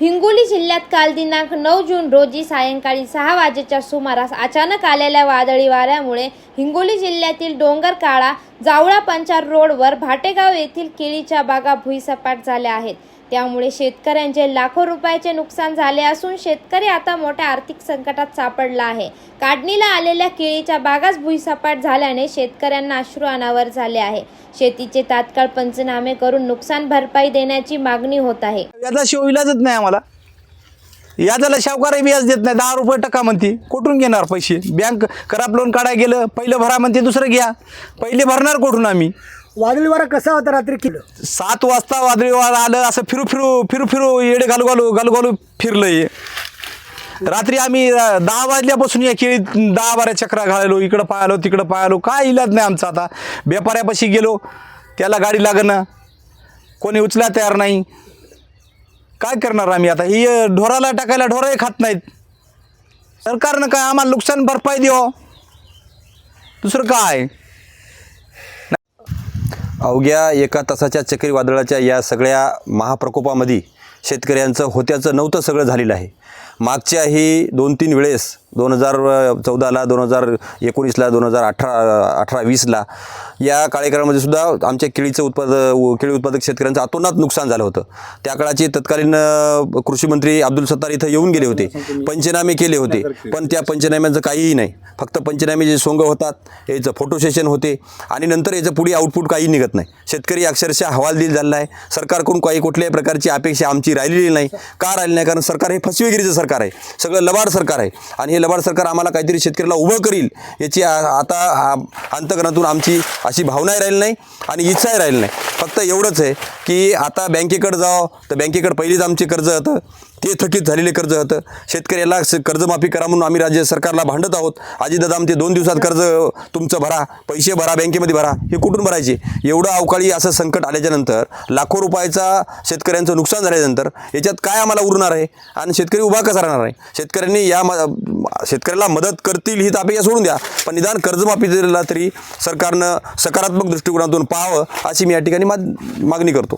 हिंगोली जिल्ह्यात काल दिनांक नऊ जून रोजी सायंकाळी सहा वाजेच्या सुमारास अचानक आलेल्या वादळी वाऱ्यामुळे हिंगोली जिल्ह्यातील डोंगरकाळा जावळा पंचार रोडवर भाटेगाव येथील केळीच्या बागा भुईसपाट झाल्या आहेत. त्यामुळे शेतकऱ्यांचे लाखो रुपयाचे नुकसान झाले असून शेतकरी आता मोठ्या आर्थिक संकटात सापडला आहे. काढणीला आलेल्या केळीच्या बागास भुईसपाट झाल्याने शेतकऱ्यांना अश्रू अनावर झाले आहे. शेतीचे तात्काळ पंचनामे करून नुकसान भरपाई देण्याची मागणी होत आहे. याचा शिव इलाजच नाही आम्हाला. याच्याला शावकारही व्याज देत नाही. दहा रुपये टक्का म्हणते. कुठून घेणार पैसे? बँक खराब लोन काढायला गेलं पहिलं भरा म्हणते दुसरं घ्या. पहिले भरणार कुठून आम्ही? वादळी वारा कसा होता रात्री किलो सात वाजता वादळी वारा आलं असं फिरू फिरू फिरू फिरू येडे घालू घालू घालू घालू फिरलं रात्री आम्ही दहा वाजल्यापासून या केळीत दहा बारा चक्रा घाललो इकडं पाहिलो तिकडं पाहिलो काय इलाज नाही आमचा आता. व्यापाऱ्यापाशी गेलो त्याला गाडी लागणं कोणी उचला तयार नाही. काय करणार आम्ही आता? ही ढोराला टाकायला ढोरही खात नाहीत. सरकारनं काय आम्हाला नुकसान भरपाई देऊ दुसरं काय? अवघ्या एका तासाच्या चक्रीवादळाच्या या सगळ्या महाप्रकोपामध्ये शेतकऱ्यांचं होत्याचं नव्हतं सगळं झालेलं आहे. मागच्याही दोन तीन वेळेस दोन हजार चौदाला दोन हजार एकोणीसला दोन हजार अठरा अठरा वीसला या कार्यक्रमामध्ये सुद्धा आमच्या केळीचं उत्पाद केळी उत्पादक शेतकऱ्यांचं अतोनात नुकसान झालं होतं. त्या काळाचे तत्कालीन कृषीमंत्री अब्दुल सत्तार इथं येऊन गेले होते. पंचनामे केले होते. पण त्या पंचनाम्यांचं काहीही नाही. फक्त पंचनामे जे सोंग होतात याचं फोटो सेशन होते आणि नंतर याचं पुढे आउटपुट काही निघत नाही. शेतकरी अक्षरशः हवालदिल झालेला आहे. सरकारकडून काही कुठल्याही प्रकारची अपेक्षा आमची राहिलेली नाही. का राहिली नाही? कारण सरकार हे फसवेगिरीचं सरकार आहे. सगळं लबाड सरकार आहे. आणि हे लबाड सरकार आम्हाला काहीतरी शेतकऱ्याला उभं करील याची आता अंतकरणातून आमची अशी भावनाही राहिली नाही आणि इच्छाही राहिली नाही. फक्त एवढंच आहे. की आता बँकेकडे जावं तर बँकेकडे पहिलीच आमचे कर्ज होतं. ते थकीत झालेले कर्ज होतं. शेतकऱ्याला कर्जमाफी करा म्हणून आम्ही राज्य सरकारला भांडत आहोत. अजितदादा आमचे दोन दिवसात कर्ज तुमचं भरा पैसे भरा बँकेमध्ये भरा हे कुठून भरायचे? एवढं अवकाळी असं संकट आल्याच्यानंतर लाखो रुपयाचा शेतकऱ्यांचं नुकसान झाल्यानंतर याच्यात काय आम्हाला उरणार आहे? आणि शेतकरी उभा कसा राहणार आहे? शेतकऱ्यांनी या म शेतकऱ्याला मदत करतील ही तर अपेक्षा सोडून द्या. पण निदान कर्जमाफी दिलेला तरी सरकारनं सकारात्मक दृष्टिकोनातून पाहावं अशी मी या ठिकाणी मागणी करतो.